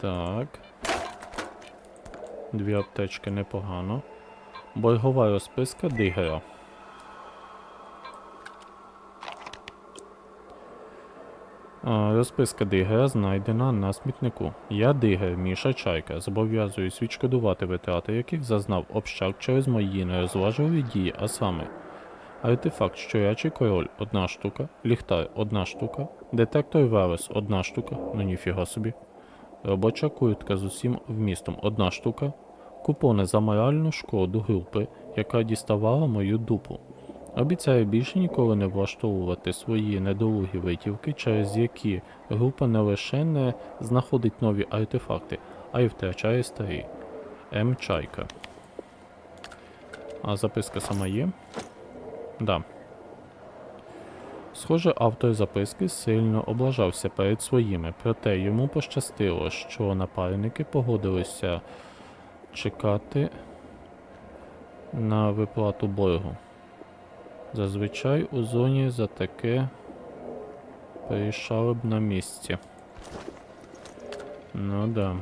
Так. Дві аптечки непогано. Боргова розписка Дигера. Розписка Дигера знайдена на смітнику. Я Дигер, Міша Чайка, зобов'язуюсь відшкодувати витрати, яких зазнав общак через мої нерозважливі дії, а саме артефакт щурячий король одна штука, ліхтар одна штука, детектор Верес одна штука, ну ніфіга собі. Робоча куртка з усім вмістом одна штука, купони за моральну шкоду групи, яка діставала мою дупу. Обіцяю більше ніколи не влаштовувати свої недолугі витівки, через які група не лише не знаходить нові артефакти, а й втрачає старі. М. Чайка. А записка сама є? Да. Схоже, автор записки сильно облажався перед своїми, проте йому пощастило, що напарники погодилися чекати на виплату боргу. Зазвичай у зоні за таке порішали б на місці. Ну да.